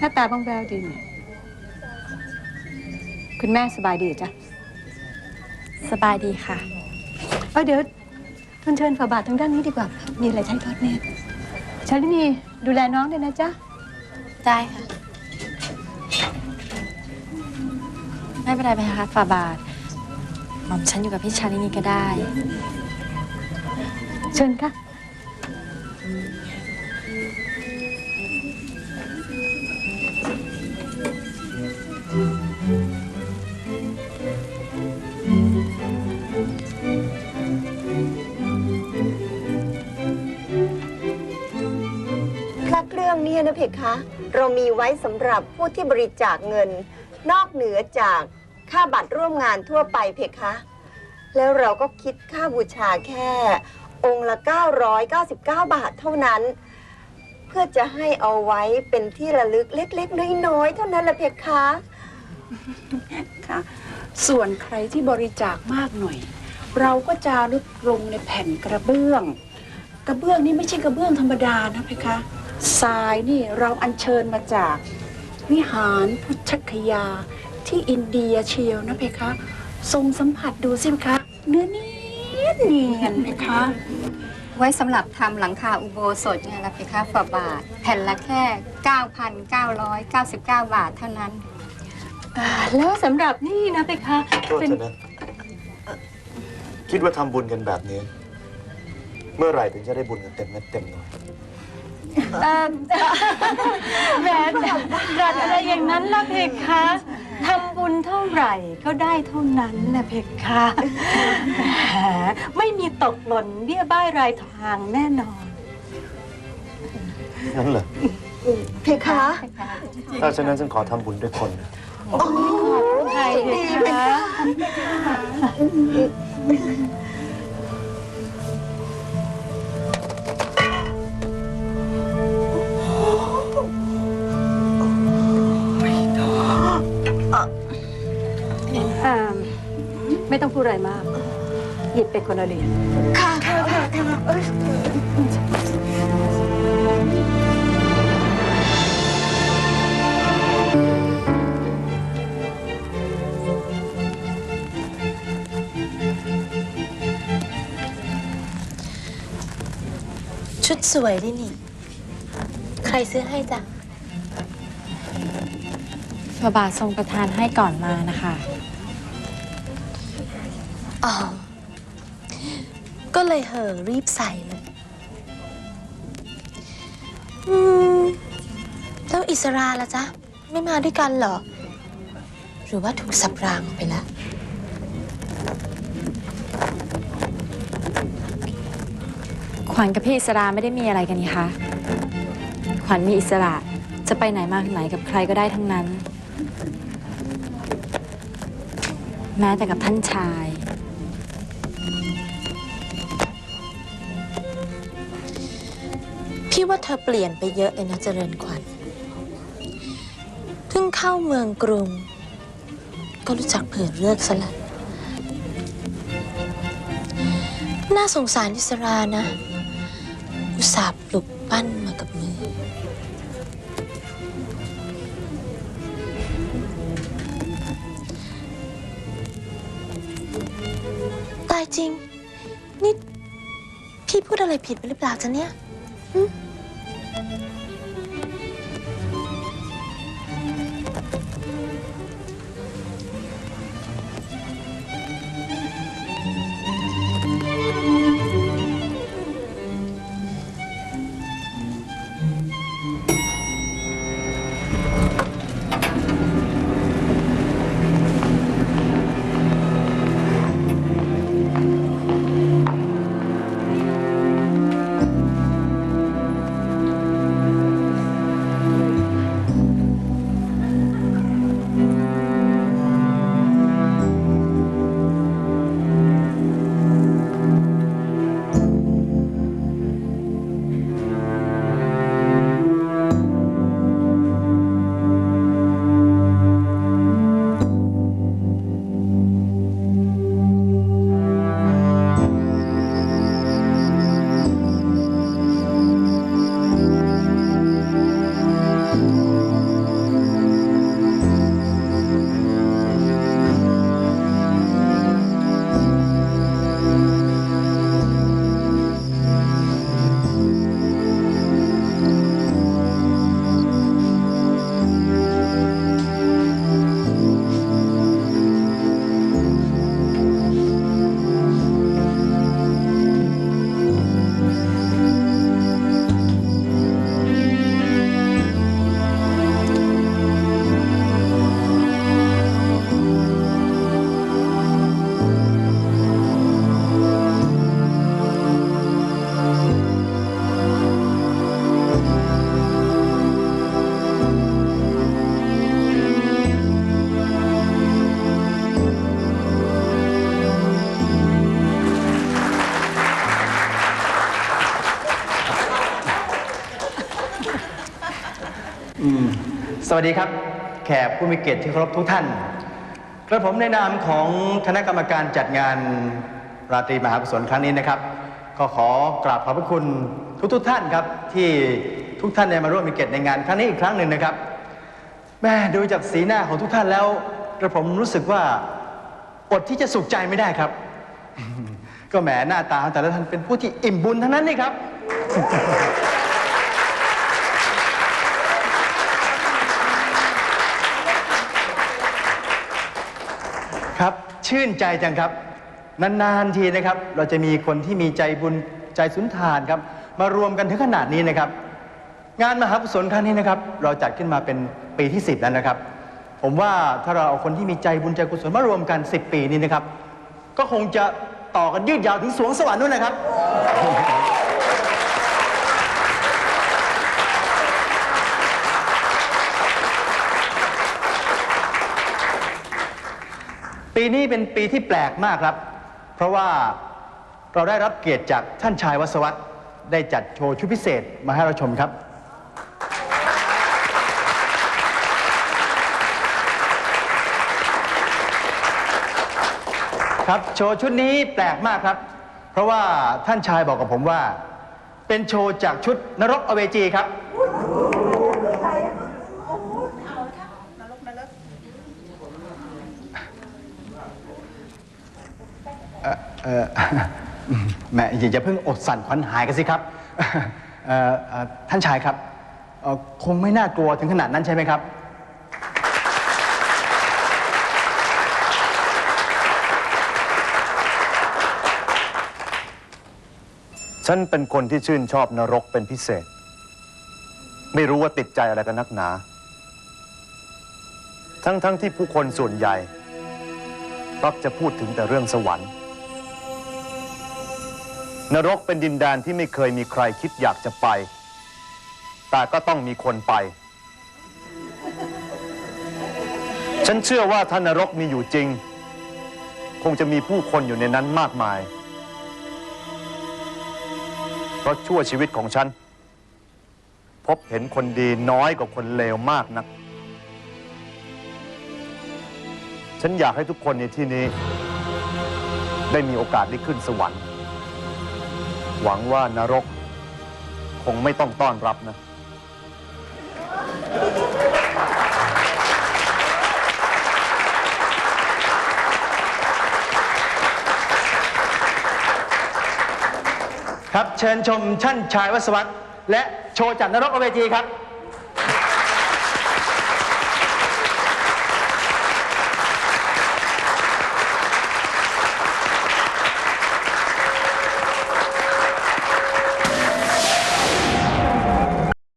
หน้าตาบ้องแววดีเนี่ยคุณแม่สบายดีจ้ะสบายดีค่ะ เออเดี๋ยวทุนเชิญฝาบาททางด้านนี้ดีกว่า มีอะไรใช้ทอดแน่ชาลินีดูแลน้องด้วยนะจ๊ะ ได้ค่ะ ไม่เป็นไรไปค่ะฝ่าบาทหม่อมฉันอยู่กับพี่ชาลินีก็ได้ เชิญค่ะ เนี่ยนะเพคะ เรามีไว้สำหรับผู้ที่บริจาคเงิน นอกเหนือจากค่าบัตรร่วมงานทั่วไปเพคะ แล้วเราก็คิดค่าบูชาแค่ องค์ละ 999 บาทเท่านั้น เพื่อจะให้เอาไว้เป็นที่ระลึกเล็กๆ น้อยๆ เท่านั้นละเพคะค่ะส่วนใครที่บริจาคมากหน่อย เราก็จารึกลงในแผ่นกระเบื้อง กระเบื้องนี่ไม่ใช่กระเบื้องธรรมดานะเพคะ ทรายนี่เราอัญเชิญมาจากวิหารพุทธคยาที่อินเดียเชียวนะเพคะ ทรงสัมผัสดูสิเพคะ เนื้อเนียนเนียนเพคะ ไว้สำหรับทำหลังคาอุโบสถเนี่ยละเพคะฝาบาท แผ่นละแค่ 9,999 บาทเท่านั้น อ่าแล้วสำหรับนี่นะเพคะโทษเถอะนะ คิดว่าทำบุญกันแบบนี้ เมื่อไหร่ถึงจะได้บุญกันเต็มเม็ดเต็มหน่วย เอ่อแหมรัดอะไรอย่างนั้นล่ะเพคะทำบุญเท่าไหร่ก็ได้เท่านั้นแหละเพคะแหมไม่มีตกหล่นเบี้ยบ้ายรายทางแน่นอน งั้นเหรอเพคะถ้าฉะนั้นฉันขอทำบุญด้วยคนนะใครเพคะ ไม่ต้องพูดอะไรมาก หยิบไปคนละเหรียญค่ะค่ะค่ะค่ะเอ้ยชุดสวยดินี่ ใครซื้อให้จ้ะฝ่าบาททรงประทานให้ก่อนมานะคะ อ๋อ ก็เลยเหอรีบใส่เลยอืมแล้วอิสราล่ะจ๊ะ ไม่มาด้วยกันเหรอ หรือว่าถูกสับรางไปแล้ว ขวัญกับพี่อิสราไม่ได้มีอะไรกันนี่คะขวัญมีอิสระจะไปไหนมาไหนกับใครก็ได้ทั้งนั้น แม้แต่กับท่านชาย พี่ว่าเธอเปลี่ยนไปเยอะเลยนะเจริญขวัญเพิ่งเข้าเมืองกรุง ก็รู้จักเผื่อเลือกซะละน่าสงสารอิสรานะ อุตส่าห์ปลุกปั้นมากับมือ ตายจริง นี่ พี่พูดอะไรผิดไปหรือเปล่าจ๊ะเนี่ย ฝ สวัสดีครับ แขกผู้มีเกียรติที่เคารพทุกท่าน กระผมในนามของคณะกรรมการจัดงานราตรีมหากุศลครั้งนี้นะครับ ก็ขอกราบขอบพระคุณทุกๆทท่านครับ ที่ทุกท่านได้มาร่วมมีเกียรติในงานครั้งนี้อีกครั้งหนึ่งนะครับแม่ดูจากสีหน้าของทุกท่านแล้ว กระผมรู้สึกว่าอดที่จะสุขใจไม่ได้ครับ ก็แหมหน้าตาของแต่ละท่านเป็นผู้ที่อิ่มบุญทั้งนั้นนี่ครับ ครับ ชื่นใจจังครับ นานๆทีนะครับ เราจะมีคนที่มีใจบุญใจสุนทานครับ มารวมกันถึงขนาดนี้นะครับ งานมหากุศลครั้งนี้นะครับ เราจัดขึ้นมาเป็นปีที่ 10 แล้วนะครับ ผมว่าถ้าเราเอาคนที่มีใจบุญใจกุศลมารวมกัน 10 ปีนี้นะครับ ก็คงจะต่อกันยืดยาวถึงสวงสวรรค์นู่นนะครับ ปีนี้เป็นปีที่แปลกมากครับ เพราะว่าเราได้รับเกียรติจากท่านชายวัศวัตได้จัดโชว์ชุดพิเศษมาให้เราชมครับ ครับโชว์ชุดนี้แปลกมากครับ เพราะว่าท่านชายบอกกับผมว่า เป็นโชว์จากชุดนรกอเวจีครับ เออแหม่อย่าอย่าเพิ่งอดสั่นขวัญหายกันสิครับเอ่อเอ่อท่านชายครับเอ่อคงไม่น่ากลัวถึงขนาดนั้นใช่ไหมครับ ฉันเป็นคนที่ชื่นชอบนรกเป็นพิเศษ ไม่รู้ว่าติดใจอะไรกันนักหนา ทั้งๆทที่ผู้คนส่วนใหญ่มักจะพูดถึงแต่เรื่องสวรรค์ นรกเป็นดินแดนที่ไม่เคยมีใครคิดอยากจะไป แต่ก็ต้องมีคนไป ฉันเชื่อว่าถ้านรกมีอยู่จริง คงจะมีผู้คนอยู่ในนั้นมากมาย เพราะชั่วชีวิตของฉัน พบเห็นคนดีน้อยกว่าคนเลวมากนัก ฉันอยากให้ทุกคนในที่นี้ ได้มีโอกาสได้ขึ้นสวรรค์ หวังว่านรก คงไม่ต้องต้อนรับนะ ครับเชิญชมท่านชายวัสวัตและโชว์จัดนรกอเวจีครับ